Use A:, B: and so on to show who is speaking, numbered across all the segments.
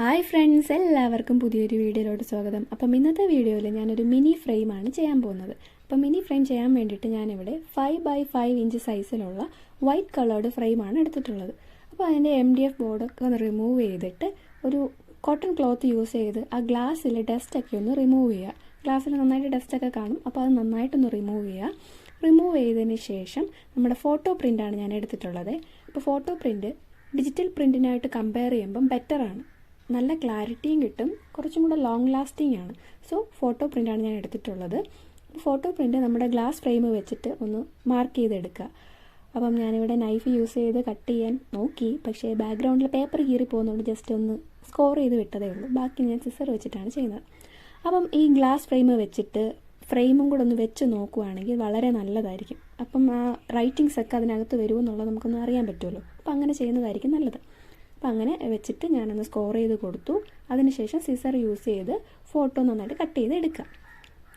A: Hi friends എല്ലാവർക്കും പുതിയൊരു വീഡിയോയിലോട്ട് സ്വാഗതം. അപ്പം ഇന്നത്തെ വീഡിയോയിൽ ഞാനൊരു മിനി ഫ്രെയിമാണ് ചെയ്യാൻ പോകുന്നത്. അപ്പം മിനി ഫ്രെയിം ചെയ്യാൻ വേണ്ടിയിട്ട് ഞാനിവിടെ ഫൈവ് ബൈ ഫൈവ് ഇഞ്ച് സൈസിലുള്ള വൈറ്റ് കളേർഡ് ഫ്രെയിമാണ് എടുത്തിട്ടുള്ളത്. അപ്പോൾ അതിന്റെ എം ഡി എഫ് ബോർഡൊക്കെ ഒന്ന് റിമൂവ് ചെയ്തിട്ട് ഒരു കോട്ടൺ ക്ലോത്ത് യൂസ് ചെയ്ത് ആ ഗ്ലാസ്സിൽ ഡസ്റ്റൊക്കെ ഒന്ന് റിമൂവ് ചെയ്യുക. ഗ്ലാസ്സിൽ നന്നായിട്ട് ഡസ്റ്റൊക്കെ കാണും. അപ്പോൾ അത് നന്നായിട്ടൊന്ന് റിമൂവ് ചെയ്യുക. റിമൂവ് ചെയ്തതിന് ശേഷം നമ്മുടെ ഫോട്ടോ പ്രിന്റാണ് ഞാൻ എടുത്തിട്ടുള്ളത്. അപ്പോൾ ഫോട്ടോ പ്രിന്റ് ഡിജിറ്റൽ പ്രിന്റിനായിട്ട് കമ്പയർ ചെയ്യുമ്പം ബെറ്ററാണ് നല്ല ക്ലാരിറ്റിയും കിട്ടും. കുറച്ചും കൂടെ ലോങ് ലാസ്റ്റിംഗ് ആണ്. സോ ഫോട്ടോ പ്രിന്റാണ് ഞാൻ എടുത്തിട്ടുള്ളത്. ഫോട്ടോ പ്രിന്റ് നമ്മുടെ ഗ്ലാസ് ഫ്രെയിം വെച്ചിട്ട് ഒന്ന് മാർക്ക് ചെയ്തെടുക്കുക. അപ്പം ഞാനിവിടെ നൈഫ് യൂസ് ചെയ്ത് കട്ട് ചെയ്യാൻ നോക്കി. പക്ഷേ ബാക്ക്ഗ്രൗണ്ടിൽ പേപ്പർ കീറി പോകുന്നതുകൊണ്ട് ജസ്റ്റ് ഒന്ന് സ്കോർ ചെയ്ത് വിട്ടതേ ഉള്ളൂ. ബാക്കി ഞാൻ സിസർ വെച്ചിട്ടാണ് ചെയ്യുന്നത്. അപ്പം ഈ ഗ്ലാസ് ഫ്രെയിം വെച്ചിട്ട് ഫ്രെയിമും കൂടെ ഒന്ന് വെച്ച് നോക്കുവാണെങ്കിൽ വളരെ നല്ലതായിരിക്കും. അപ്പം ആ റൈറ്റിങ്സ് ഒക്കെ അതിനകത്ത് വരുമെന്നുള്ളത് നമുക്കൊന്ന് അറിയാൻ പറ്റുമല്ലോ. അപ്പം അങ്ങനെ ചെയ്യുന്നതായിരിക്കും നല്ലത്. അപ്പം അങ്ങനെ വെച്ചിട്ട് ഞാനൊന്ന് സ്കോർ ചെയ്ത് കൊടുത്തു. അതിനുശേഷം സിസർ യൂസ് ചെയ്ത് ഫോട്ടോ നന്നായിട്ട് കട്ട് ചെയ്ത് എടുക്കാം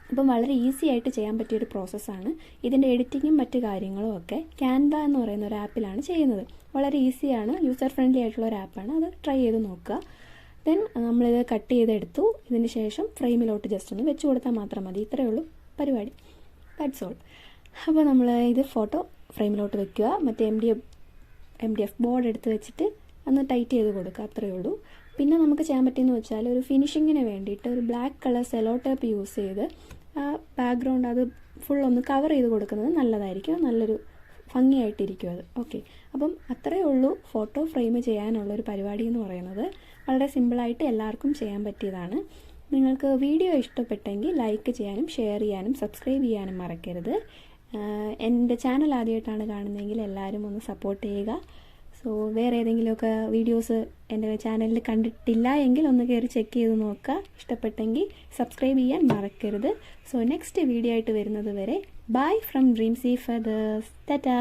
A: അപ്പം വളരെ ഈസി ആയിട്ട് ചെയ്യാൻ പറ്റിയൊരു പ്രോസസ്സാണ് ഇതിന്റെ എഡിറ്റിങ്ങും മറ്റ് കാര്യങ്ങളും ഒക്കെ ക്യാൻവ എന്ന് പറയുന്ന ഒരു ആപ്പിലാണ് ചെയ്യുന്നത്. വളരെ ഈസിയാണ് യൂസർ ഫ്രണ്ട്ലി ആയിട്ടുള്ള ഒരു ആപ്പാണ് അത് ട്രൈ ചെയ്ത് നോക്കുക. ദെൻ നമ്മളിത് കട്ട് ചെയ്തെടുത്തു. ഇതിന് ശേഷം ഫ്രെയിമിലോട്ട് ജസ്റ്റ് ഒന്ന് വെച്ച് കൊടുത്താൽ മാത്രം മതി. ഇത്രയേ ഉള്ളൂ പരിപാടി. ദാറ്റ്സ് ഓൾ അപ്പോൾ നമ്മൾ ഇത് ഫോട്ടോ ഫ്രെയിമിലോട്ട് വെക്കുക. മറ്റേ M D M D F board എടുത്ത് വെച്ചിട്ട് ഒന്ന് ടൈറ്റ് ചെയ്ത് കൊടുക്കുക അത്രയേ ഉള്ളൂ. പിന്നെ നമുക്ക് ചെയ്യാൻ പറ്റിയെന്ന് വെച്ചാൽ ഒരു ഫിനിഷിങ്ങിന് വേണ്ടിയിട്ട് ഒരു black colour cello tape use ചെയ്ത് ആ ബാക്ക്ഗ്രൗണ്ട് അത് ഫുൾ ഒന്ന് കവർ ചെയ്ത് കൊടുക്കുന്നത് നല്ലതായിരിക്കും. നല്ലൊരു ഭംഗിയായിട്ടിരിക്കും അത്. ഓക്കെ അപ്പം അത്രയേ ഉള്ളൂ ഫോട്ടോ ഫ്രെയിം ചെയ്യാനുള്ള ഒരു പരിപാടി എന്ന് പറയുന്നത്. വളരെ സിമ്പിളായിട്ട് എല്ലാവർക്കും ചെയ്യാൻ പറ്റിയതാണ്. നിങ്ങൾക്ക് വീഡിയോ ഇഷ്ടപ്പെട്ടെങ്കിൽ ലൈക്ക് ചെയ്യാനും ഷെയർ ചെയ്യാനും സബ്സ്ക്രൈബ് ചെയ്യാനും മറക്കരുത്. എന്റെ ചാനൽ ആദ്യമായിട്ടാണ് കാണുന്നതെങ്കിൽ എല്ലാവരും ഒന്ന് സപ്പോർട്ട് ചെയ്യുക. സോ വേറെ ഏതെങ്കിലുമൊക്കെ വീഡിയോസ് എന്റെ ചാനലിൽ കണ്ടിട്ടില്ല എങ്കിൽ ഒന്ന് കയറി ചെക്ക് ചെയ്ത് നോക്കുക. ഇഷ്ടപ്പെട്ടെങ്കിൽ സബ്സ്ക്രൈബ് ചെയ്യാൻ മറക്കരുത്. സോ നെക്സ്റ്റ് വീഡിയോ ആയിട്ട് വരുന്നത് വരെ bye from Dreams Feathers tata